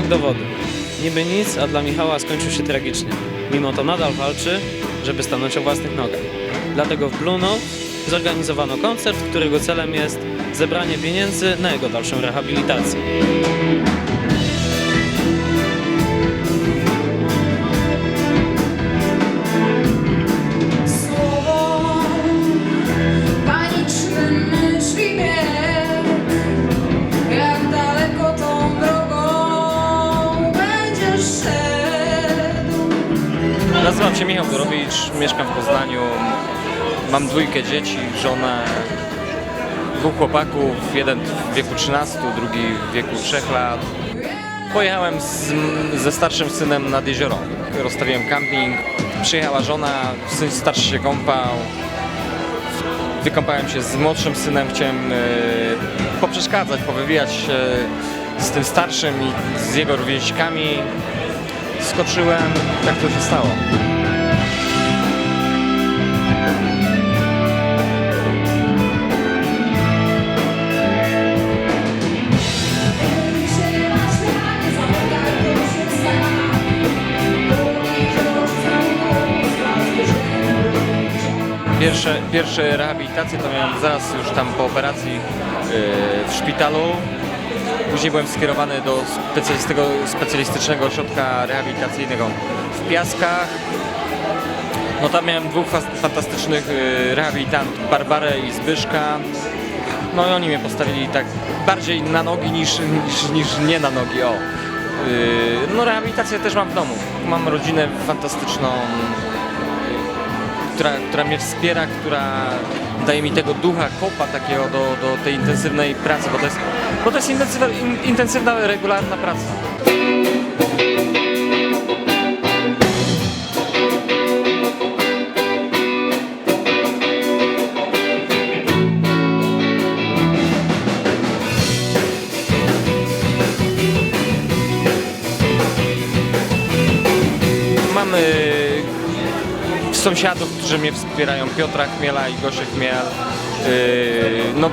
Skok do wody. Niby nic, a dla Michała skończył się tragicznie. Mimo to nadal walczy, żeby stanąć o własnych nogach. Dlatego w Blue Note zorganizowano koncert, którego celem jest zebranie pieniędzy na jego dalszą rehabilitację. Nazywam się Michał Dorowicz, mieszkam w Poznaniu. Mam dwójkę dzieci, żonę, dwóch chłopaków, jeden w wieku 13, drugi w wieku 3 lat. Pojechałem z, ze starszym synem nad jezioro. Rozstawiłem camping. Przyjechała żona, syn starszy się kąpał. Wykąpałem się z młodszym synem, chciałem e, poprzeszkadzać, powywijać się z tym starszym i z jego rówieśnikami. Skoczyłem, tak to się stało. Pierwsze, pierwsze rehabilitacje to miałem zaraz już tam po operacji yy, w szpitalu. Później byłem skierowany do specjalistycznego, ośrodka rehabilitacyjnego w Piaskach. No tam miałem dwóch fantastycznych yy, rehabilitantów, Barbarę i Zbyszka. No i oni mnie postawili tak bardziej na nogi niż, niż, niż nie na nogi. O. Yy, no rehabilitację też mam w domu. Mam rodzinę fantastyczną, która, która mnie wspiera, która daje mi tego ducha, kopa takiego do, do tej intensywnej pracy, bo to jest, bo to jest intensywna, in, intensywna, regularna praca. Sąsiadów, którzy mnie wspierają, Piotra Chmiela i Gosię Chmiel. Yy, no,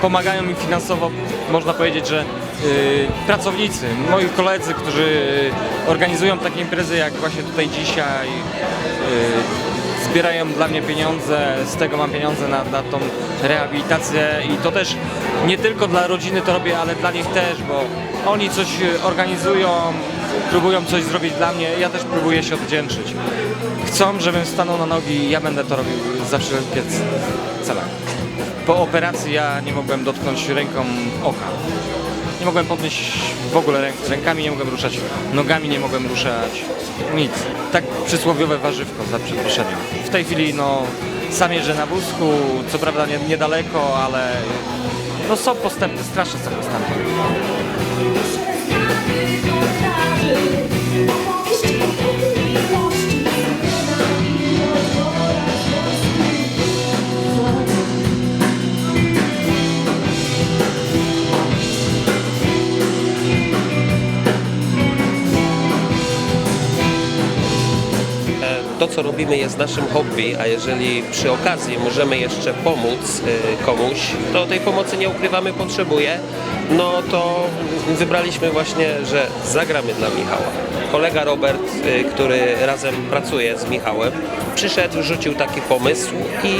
pomagają mi finansowo, można powiedzieć, że yy, pracownicy, moi koledzy, którzy organizują takie imprezy jak właśnie tutaj dzisiaj, yy, zbierają dla mnie pieniądze, z tego mam pieniądze na, na tą rehabilitację i to też nie tylko dla rodziny to robię, ale dla nich też, bo oni coś yy, organizują, próbują coś zrobić dla mnie, ja też próbuję się odwdzięczyć. Chcą, żebym stanął na nogi i ja będę to robił za wszelkie cele. Po operacji ja nie mogłem dotknąć ręką oka. Nie mogłem podnieść w ogóle ręk, rękami, nie mogłem ruszać, nogami nie mogłem ruszać, nic. Tak przysłowiowe warzywko za przeproszeniem. W tej chwili no sam jeżdżę na wózku, co prawda nie, niedaleko, ale no są postępy, straszne są postępy. Co robimy, jest naszym hobby, a jeżeli przy okazji możemy jeszcze pomóc y, komuś, to tej pomocy nie ukrywamy, potrzebuje, no to wybraliśmy właśnie, że zagramy dla Michała. Kolega Robert, y, który razem pracuje z Michałem, przyszedł, rzucił taki pomysł i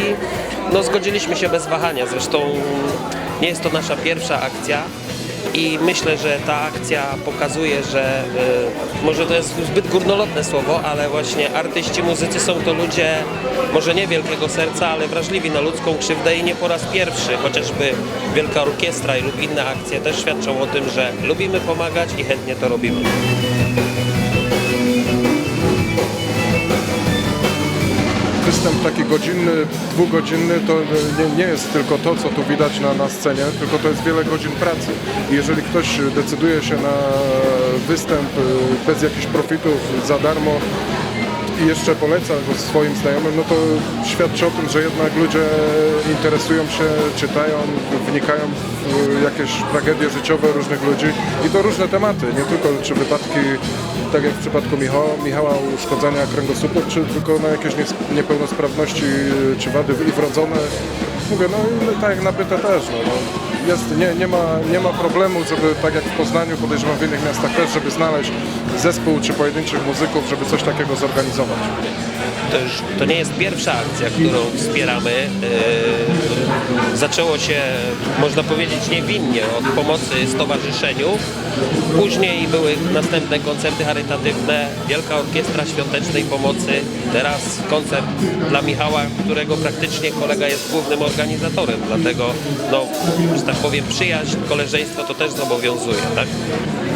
no, zgodziliśmy się bez wahania. Zresztą nie jest to nasza pierwsza akcja, i myślę, że ta akcja pokazuje, że y, może to jest zbyt górnolotne słowo, ale właśnie artyści, muzycy są to ludzie może nie wielkiego serca, ale wrażliwi na ludzką krzywdę i nie po raz pierwszy, chociażby Wielka Orkiestra i lub inne akcje też świadczą o tym, że lubimy pomagać i chętnie to robimy. Występ taki godzinny, dwugodzinny to nie, nie jest tylko to, co tu widać na, na scenie, tylko to jest wiele godzin pracy. I jeżeli ktoś decyduje się na występ y, bez jakichś profitów, za darmo i jeszcze poleca go swoim znajomym, no to świadczy o tym, że jednak ludzie interesują się, czytają, wnikają jakieś tragedie życiowe różnych ludzi i to różne tematy, nie tylko czy wypadki, tak jak w przypadku Michała, Michała uszkodzenia kręgosłupu, czy tylko na jakieś nies- niepełnosprawności czy wady i wrodzone mówię, no i tak jak nabyte też, no, no, jest, nie, nie, ma, nie ma problemu, żeby tak jak w Poznaniu, podejrzewam w innych miastach też, żeby znaleźć zespół czy pojedynczych muzyków, żeby coś takiego zorganizować. To, już, to nie jest pierwsza akcja, którą wspieramy. Yy, zaczęło się, można powiedzieć, niewinnie od pomocy stowarzyszeniu. Później były następne koncerty charytatywne, Wielka Orkiestra Świątecznej Pomocy, teraz koncert dla Michała, którego praktycznie kolega jest głównym organizatorem. Dlatego, no, że tak powiem, przyjaźń, koleżeństwo to też zobowiązuje. Tak?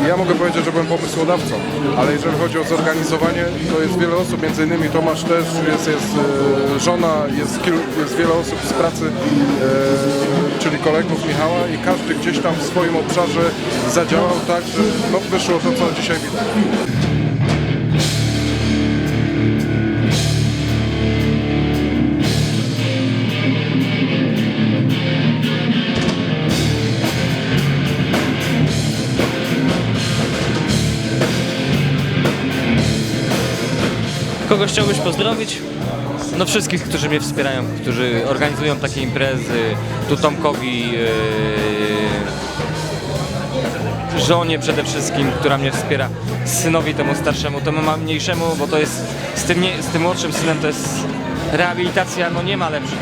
Ja mogę powiedzieć, że byłem pomysłodawcą, ale jeżeli chodzi o zorganizowanie, to jest wiele osób, między innymi Tomasz też, jest, jest e, żona, jest, jest wiele osób z pracy, e, kolegów Michała i każdy gdzieś tam w swoim obszarze zadziałał tak, że no, wyszło to, co dzisiaj widać. Kogoś chciałbyś pozdrowić? No wszystkich, którzy mnie wspierają, którzy organizują takie imprezy, tu Tomkowi, yy, żonie przede wszystkim, która mnie wspiera, synowi temu starszemu, temu mniejszemu, bo to jest, z tym, nie, z tym młodszym synem to jest rehabilitacja, no nie ma lepszej.